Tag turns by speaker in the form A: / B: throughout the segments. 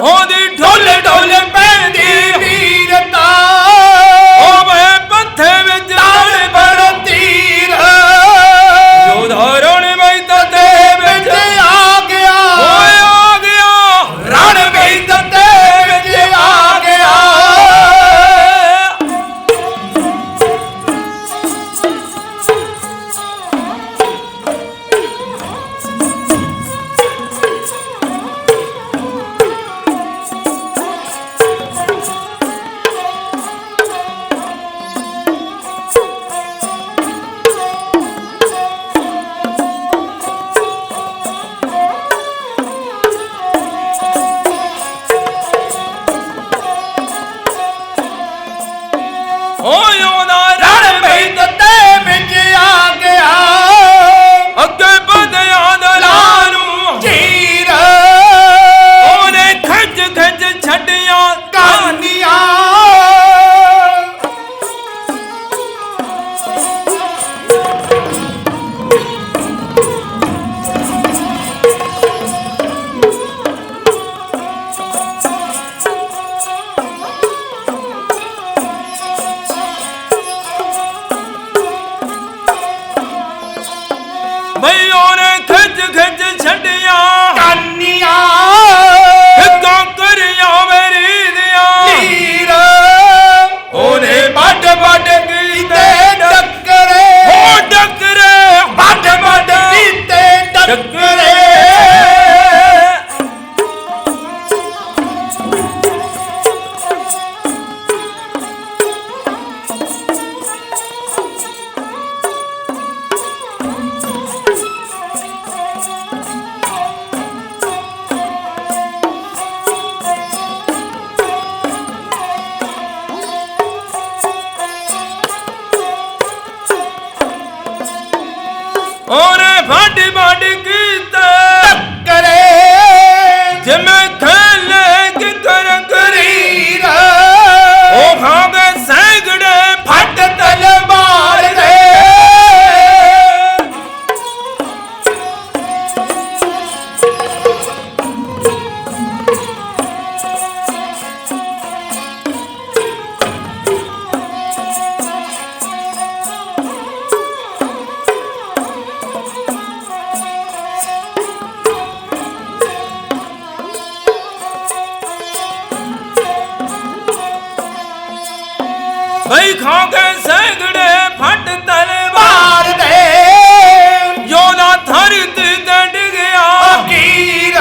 A: ਉਹਦੀ ਢੋਲੇ ਢੋਲੇ
B: ਪੈਂਦੀ ਵੀਰਤਾ ಚಂಡ
A: ਕਈ ਖਾਂਗੇ ਸੈਂਗੜੇ
B: ਫਟ ਤਲਵਾਰ। ਦੇ ਜੋ
A: ਨਾ ਧਰਤੀ ਤੇ ਡਿਗਿਆ।
B: ਫਕੀਰ।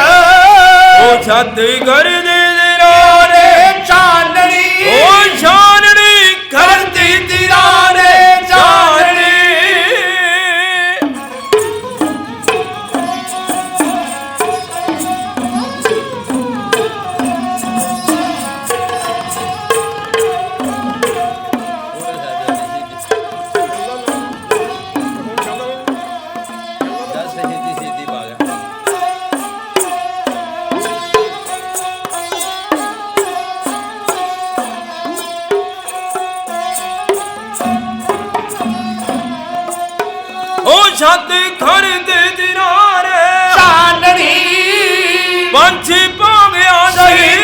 A: ਧਰ ਦੇ
B: ਦਿਨਾਰੇ ਚਾਨਣੀ
A: ਪੰਛੀ ਪਾਵੇਂ ਆ ਜਾਈ